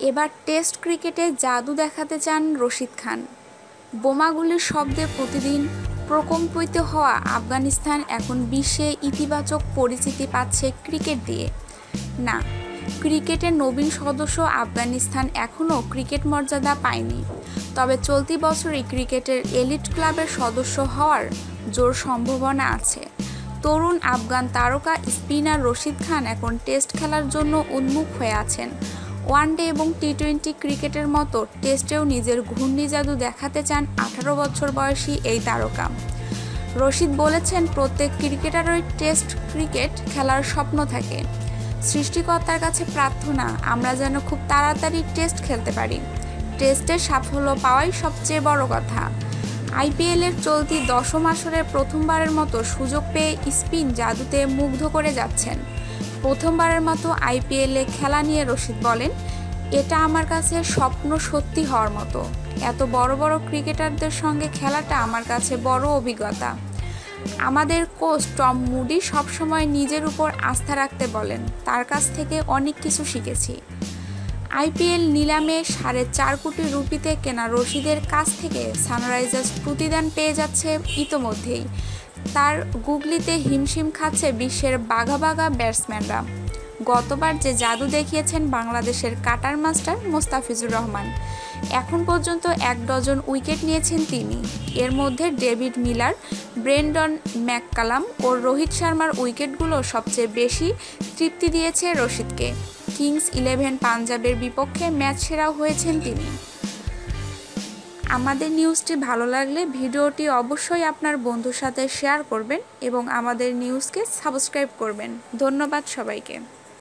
এবার টেস্ট ক্রিকেটে জাদু দেখাতে চান রশিদ খান। বোমাগুলির শব্দে প্রতিদিন প্রকম্পিত হওয়া আফগানিস্তান এখন বিশ্বে ইতিবাচক পরিচিতি পাচ্ছে ক্রিকেট দিয়ে। না, ক্রিকেটের নবীন সদস্য আফগানিস্তান এখনও ক্রিকেট মর্যাদা পায়নি। তবে চলতি বছরই ক্রিকেটের এলিট ক্লাবের সদস্য হওয়ার জোর সম্ভাবনা আছে। তরুণ আফগান তারকা স্পিনার রশিদ খান এখন টেস্ট খেলার জন্য উন্মুখ হয়ে আছেন। ওয়ানডে এবং টি টোয়েন্টি ক্রিকেটের মতো টেস্টেও নিজের ঘূর্ণি জাদু দেখাতে চান আঠারো বছর বয়সী এই তারকা। রশিদ বলেছেন, প্রত্যেক ক্রিকেটারই টেস্ট ক্রিকেট খেলার স্বপ্ন থাকে। সৃষ্টিকর্তার কাছে প্রার্থনা, আমরা যেন খুব তাড়াতাড়ি টেস্ট খেলতে পারি। টেস্টের সাফল্য পাওয়াই সবচেয়ে বড় কথা। আইপিএলের চলতি দশম আসরের প্রথমবারের মতো সুযোগ পেয়ে স্পিন জাদুতে মুগ্ধ করে যাচ্ছেন। প্রথমবারের মতো আইপিএলে খেলা নিয়ে রশিদ বলেন, এটা আমার কাছে স্বপ্ন সত্যি হওয়ার মতো। এত বড় বড় ক্রিকেটারদের সঙ্গে খেলাটা আমার কাছে বড় অভিজ্ঞতা। আমাদের কোচ টম মুডি সবসময় নিজের উপর আস্থা রাখতে বলেন, তার কাছ থেকে অনেক কিছু শিখেছি। আইপিএল নিলামে সাড়ে চার কোটি রুপিতে কেনা রশিদের কাছ থেকে সানরাইজার্স প্রতিদান পেয়ে যাচ্ছে ইতোমধ্যেই। তার গুগলিতে হিমশিম খাচ্ছে বিশ্বের বাঘা বাঘা ব্যাটসম্যানরা। গতবার যে জাদু দেখিয়েছেন বাংলাদেশের কাটার মাস্টার মোস্তাফিজুর রহমান। এখন পর্যন্ত এক ডজন উইকেট নিয়েছেন তিনি। এর মধ্যে ডেভিড মিলার, ব্রেন্ডন ম্যাককালাম ও রোহিত শর্মার উইকেটগুলো সবচেয়ে বেশি তৃপ্তি দিয়েছে রশিদকে। কিংস ইলেভেন পাঞ্জাবের বিপক্ষে ম্যাচ সেরাও হয়েছেন তিনি। আমাদের নিউজটি ভালো লাগলে ভিডিওটি অবশ্যই আপনার বন্ধুর সাথে শেয়ার করবেন এবং আমাদের নিউজকে সাবস্ক্রাইব করবেন। ধন্যবাদ সবাইকে।